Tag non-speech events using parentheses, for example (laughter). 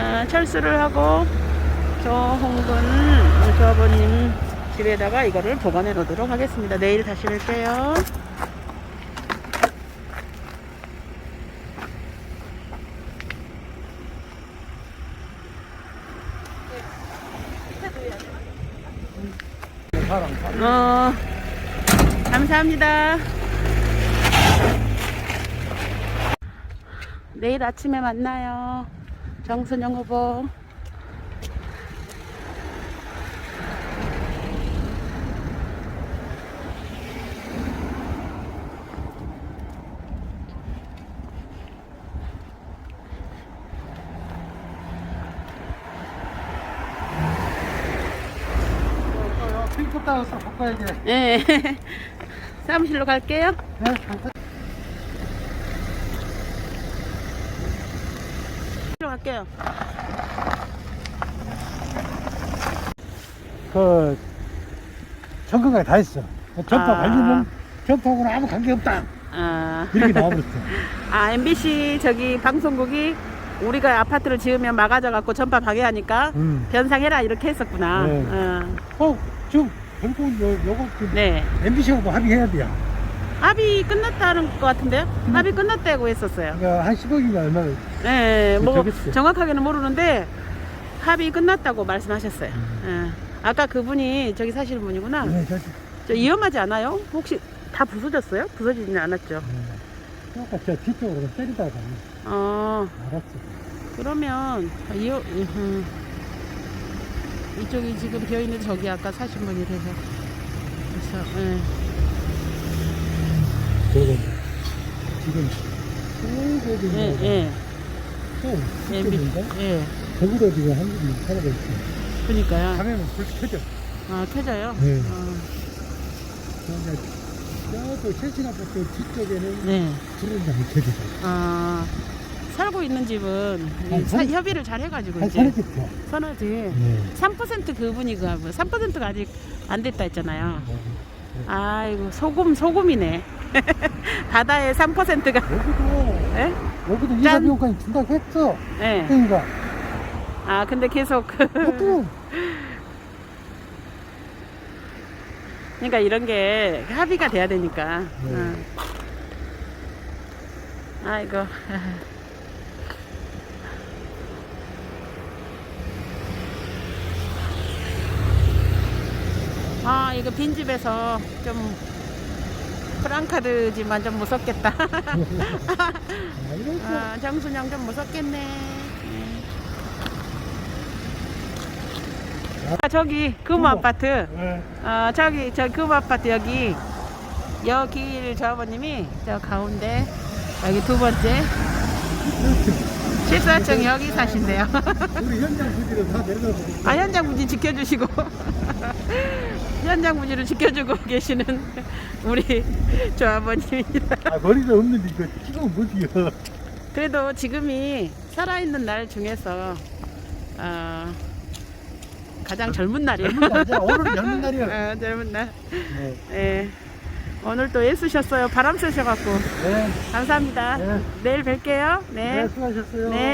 아, 철수를 하고 조홍근 조아버님 집에다가 이거를 보관해 놓도록 하겠습니다. 내일 다시 뵐게요. 어, 감사합니다. 내일 아침에 만나요. 정순영 후보. 핑크 따라서 바꿔야지. 네. (laughs) 사무실로 갈게요. 네, 감사- 사무실로 갈게요. 그 청구가 다 했어. 점파 아. 관리는 점파하고는 아무 관계 없다. 아, 이렇게 나와버렸어. (laughs) 아 MBC 저기 방송국이 우리가 아파트를 지으면 막아져 갖고 전파 방해하니까 음. 변상해라 이렇게 했었구나. 네. 어, 어, 지금 결국은 요, 요거 그 네. MBC하고 합의해야 돼요. 합의 끝났다는 것 같은데요? 합의 끝났다고 했었어요. 그러니까 한 10억인가 얼마를. 네, 뭐 저겠어요. 정확하게는 모르는데 합의 끝났다고 말씀하셨어요. 음. 예. 아까 그분이 저기 사시는 분이구나. 네, 저, 저 위험하지 않아요? 혹시 다 부서졌어요? 부서지진 않았죠. 네. 아까 저 뒤쪽으로 좀 때리다가 어, 알았어. 그러면 이 음, 이쪽이 지금 비어 있는 저기 아까 사신 분이 돼서 그래서 예. 저거 지금 저기 예, 예, 또 예, 뒤쪽인가? 미- 예. 저기로 지금 한국이 살아가 있어. 그러니까요. 가면은 불 켜져. 아, 켜져요. 네. 어, 그런데 저쪽 실신 아파트 뒤쪽에는 네. 불은 잘 켜지죠. 아, 살고 있는 집은 이한 사- 선- 협의를 잘 해가지고 한 이제 서너 집죠. 선하지. 네. 3% 그분이 그 3%가 아직 안 됐다 했잖아요. 네. 아이고 소금 소금이네. (laughs) 바다의 3%가. 여기도 예? 여기도 짠. 이사 비용까지 준다고 했어. 예. 그러니까 아 근데 계속 그또 (laughs) 그러니까 이런 게 합의가 돼야 되니까. 네. 어. 아이고. (laughs) 아 이거 빈집에서 좀 프랑카드지만 좀 무섭겠다. 아, (laughs) 아, 정순영 좀 무섭겠네. 아 저기 금호 금호. 아파트. 네. 어, 저기 저 금호 아파트 여기 여기 저 아버님이 저 가운데 여기 두 번째 14층 여기 사신대요. 우리 현장 부지를 다 내려가고 아 현장 부지 지켜주시고 (laughs) 현장 부지를 지켜주고 (laughs) 계시는 우리 저 아버님입니다. 아 머리가 없는데 이거 지금 못이요. 그래도 지금이 살아있는 날 중에서 어, 가장 젊은 날이에요. 오늘 젊은 날이야. (laughs) 어, 젊은 날. 네. 예. 오늘 또 애쓰셨어요. 바람 쐬셔갖고. 네. 감사합니다. 네. 내일 뵐게요. 네, 네. 수고하셨어요. 네.